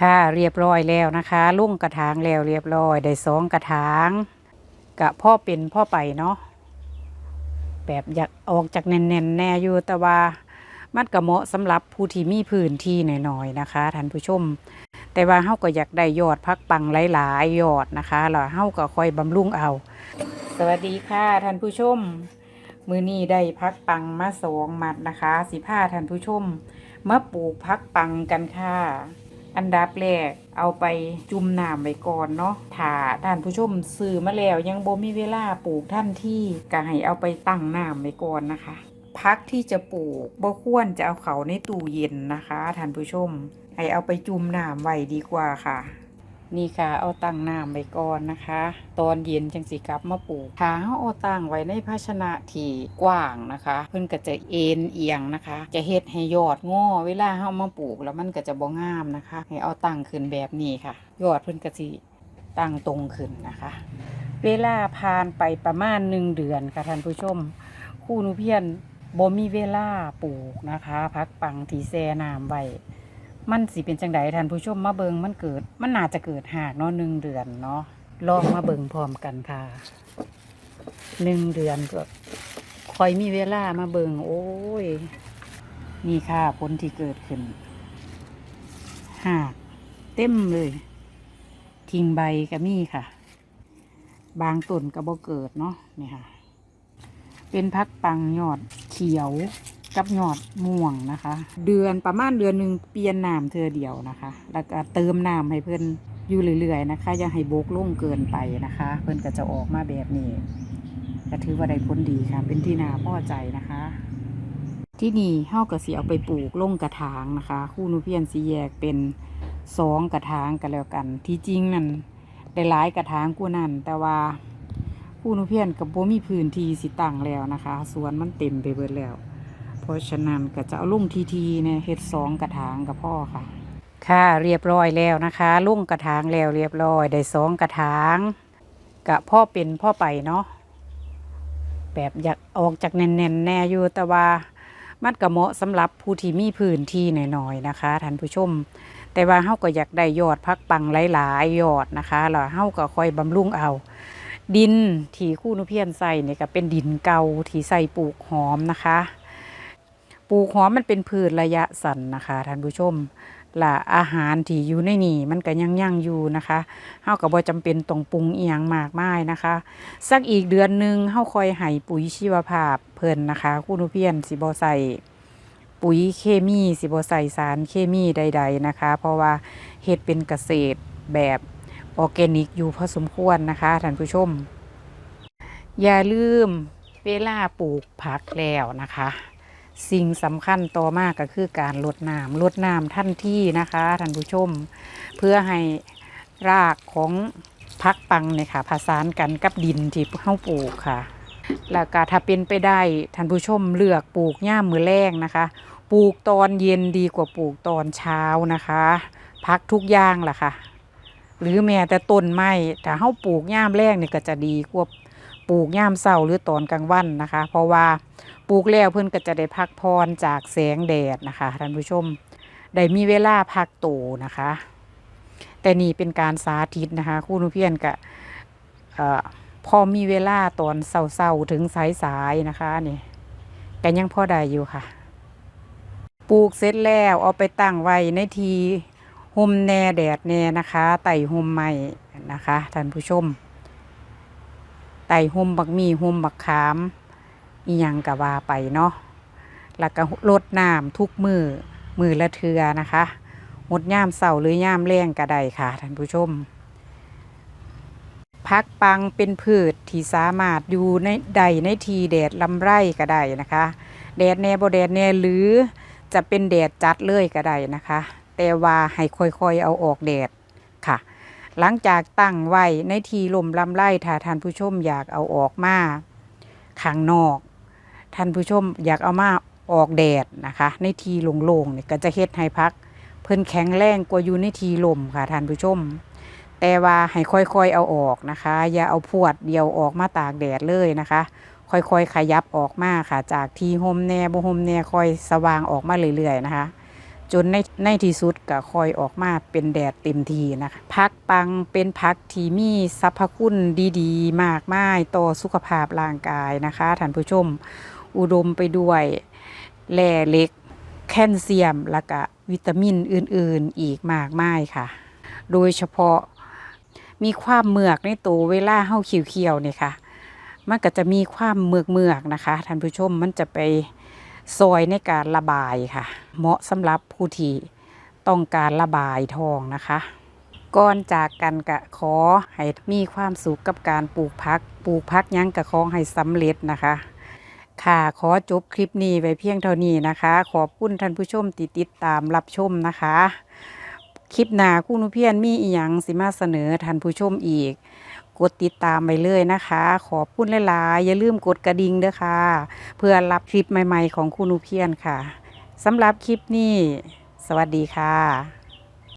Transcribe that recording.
ค่ะเรียบร้อยแล้วนะคะ ลุ่งกระถางแล้วเรียบร้อยได้สองกระถางกะพ่อเป็นพ่อไปเนาะแบบอยากออกจากแน่นๆแน่อยู่แต่ว่ามันก็เหมาะสำหรับผู้ที่มีพื้นที่หน่อยๆนะคะท่านผู้ชม แต่ว่าเฮาก็อยากได้ยอดพักปังหลายๆยอดนะคะแล้วเฮาก็ค่อยบำรุงเอา สวัสดีค่ะท่านผู้ชม มือนี้ได้พักปังมาสองมัดนะคะ สิผ้าท่านผู้ชมมาปลูกพักปังกันค่ะ อันดับแรกเอาไปจุ่มน้ำไว้ก่อนเนาะถ้าท่านผู้ชมซื้อมาแล้วยังบ่มีเวลาปลูกท่านที่ก็ให้เอาไปตั้งน้ำไว้ก่อนนะคะพักที่จะปลูกบ่ควรจะเอาเขาในตู้เย็นนะคะท่านผู้ชม ให้เอาไปจุ่มน้ำไว้ดีกว่าค่ะ นี่ค่ะ เอาตั้งน้ำไว้ก่อนนะคะ ตอนเย็นจังสิกลับมาปลูกถ้าเราเอาตั้งไว้ในภาชนะที่กว้างนะคะ เพิ่นก็จะเอ็นเอียงนะคะ จะเฮ็ดให้ยอดงอเวลาเฮามาปลูกแล้วมันก็จะบ่งามนะคะ ให้เอาตั้งขึ้นแบบนี้ค่ะ ยอดเพิ่นก็สิตั้งตรงขึ้นนะคะ เวลาผ่านไปประมาณหนึ่งเดือนค่ะท่านผู้ชม คู่นุเพียนบ่มีเวลาปลูกนะคะ พักปังทีแช่น้ำไว้ มันสิเป็นจังไดท่านผู้ชมมาเบิงมันเกิด มันน่าจะเกิดหากเนาะหนึ่งเดือนเนาะลองมาเบิงพร้อมกันค่ะหนึ่งเดือนก็คอยมีเวลามาเบิงโอ้ย นี่ค่ะผลที่เกิดขึ้นหากเต็มเลย ทิ้งใบก็มีค่ะ บางต้นก็บ่เกิดเนาะนี่ค่ะ เป็นพักปังยอดเขียว กับยอดม่วงนะคะ เดือนประมาณเดือนหนึ่งเปลี่ยนน้ำเธอเดียวนะคะ แล้วก็เติมน้ำให้เพื่อนอยู่เรื่อยๆนะคะอย่าให้โบกลุ่งเกินไปนะคะ เพื่อนก็จะออกมาแบบนี้ก็ถือว่าได้ผลดีค่ะ เป็นที่นาพอใจนะคะ ที่นี่เฮาก็สิเอาไปปลูกลงกระถางนะคะ คู่นุเพียนสีแยกเป็นสองกระถางกันแล้วกัน ที่จริงนั่นได้หลายกระถางกูนั่นแต่ว่าผู้นุเพียนกับบ่มีพื้นที่สิตั้งแล้วนะคะสวนมันเต็มไปเบิดแล้ว เพราะฉะนั้นก็จะเอาลุ่งทีทีเนี่ยเฮ็ดสองกระถางกับพ่อค่ะ ค่ะเรียบร้อยแล้วนะคะ ลุ่งกระถางแล้วเรียบร้อยได้สองกระถางกะพ่อเป็นพ่อไปเนาะแบบอยากออกจากแน่นๆแน่อยู่แต่ว่ามันก็เหมาะสำหรับผู้ที่มีพื้นที่หน่อยๆนะคะท่านผู้ชม แต่ว่าเฮาก็อยากได้ยอดพักปังหลายๆยอดนะคะแล้วเฮาก็ค่อยบำรุงเอา ดินที่คู่นุเพียนใส่เนี่ยก็เป็นดินเก่าที่ใส่ปลูกหอมนะคะ ปลูกหอมมันเป็นพืชระยะสั้นนะคะท่านผู้ชมละอาหารที่อยู่ในนี่มันก็ยังยั่งอยู่นะคะเฮาก็บ่จำเป็นต้องปรุงเอียงมากมายนะคะ สักอีกเดือนหนึ่งเฮาคอยให้ปุ๋ยชีวภาพเพิ่นนะคะคู่นุเพียนสิบ่ใส่ปุ๋ยเคมีสิบ่ใส่สารเคมีใด ๆนะคะ เพราะว่าเฮ็ดเป็นเกษตรแบบออร์แกนิกอยู่พอสมควรนะคะท่านผู้ชม อย่าลืมเวลาปลูกผักแล้วนะคะ สิ่งสำคัญต่อมากก็คือการลดน้ำลดน้ำทันที่นะคะท่านผู้ชม เพื่อให้รากของพักปังเนี่ยค่ะผสานกันกับดินที่เฮาปลูกค่ะ แล้วก็ถ้าเป็นไปได้ท่านผู้ชมเลือกปลูกย่ามมือแรงนะคะ ปลูกตอนเย็นดีกว่าปลูกตอนเช้านะคะ พักทุกอย่างล่ะค่ะ หรือแม้แต่ต้นไม้ถ้าเฮาปลูกย่ามแรกเนี่ยก็จะดีกว่า ปลูกย่ามเช้าหรือตอนกลางวันนะคะ เพราะว่าปลูกแล้วเพิ่นก็จะได้พักพรจากแสงแดดนะคะท่านผู้ชมได้มีเวลาพักโตนะคะ แต่นี่เป็นการสาธิตนะคะครู่นุเพียนก็เอ่อพอมีเวลาตอนเศร้าๆถึงสายๆนะคะนี่ก็ยังพอได้อยู่ค่ะ ปลูกเสร็จแล้วเอาไปตั้งไว้ในทีห่มแน่แดดแน่นะคะไต่ห่มใหม่นะคะท่านผู้ชม ไต่ห่มบักมีห่มบักขามอีหยังกะว่าไปเนาะแล้วก็ลดน้ำทุกมือมือละเทือนะคะหดย่ามเสาหรือย่ามแรงก็ได้ค่ะท่านผู้ชมพักปังเป็นพืชที่สามารถอยู่ในใดในทีแดดลำไรก็ได้นะคะ แดดแน่บ่แดดแน่หรือจะเป็นแดดจัดเลยก็ได้นะคะ แต่ว่าให้ค่อยๆเอาออกแดดค่ะ หลังจากตั้งไว้ในทีลมลำไรถ้าท่านผู้ชมอยากเอาออกมาข้างนอก ท่านผู้ชมอยากเอามาออกแดดนะคะ ในทีโล่งๆเนี่ยก็จะเฮ็ดให้พัก เพิ่นแข็งแรงกว่าอยู่ในทีลมค่ะท่านผู้ชม แต่ว่าให้ค่อยๆเอาออกนะคะ อย่าเอาพวดเดียวออกมาตากแดดเลยนะคะ ค่อยๆขยับออกมาค่ะ จากทีห่มแน่บ่ห่มแน่ค่อยสว่างออกมาเรื่อยๆนะคะ จนในในที่สุดก็คอยออกมาเป็นแดดเต็มทีนะคะพักปังเป็นพักที่มีสรรพคุณดีๆ มากมายต่อสุขภาพร่างกายนะคะท่านผู้ชมอุดมไปด้วยแร่เหล็ก แคลเซียม และก็วิตามินอื่นๆอีกมากมายค่ะ โดยเฉพาะมีความเมือกในตัวเวลาเฮาเขียวๆเนี่ยค่ะ มันก็จะมีความเมือกเมือกๆนะคะท่านผู้ชมมันจะไป ซอยในการระบายค่ะ เหมาะสำหรับผู้ที่ต้องการระบายทองนะคะก่อนจากกันกะขอให้มีความสุขกับการปลูกพัก ปลูกพักยังกะขอให้สำเร็จนะคะ ค่ะขอจบคลิปนี้ไว้เพียงเท่านี้นะคะ ขอบคุณท่านผู้ชมที่ติดตามรับชมนะคะ คลิปหน้าคุณนุเพียนมีอีหยังสิมาเสนอท่านผู้ชมอีก กดติดตามไปเลยนะคะ ขอบคุณหลายๆอย่าลืมกดกระดิ่งเด้อค่ะ เพื่อรับคลิปใหม่ ๆ ของคุณอุเพียนค่ะสำหรับคลิปนี้ สวัสดีค่ะ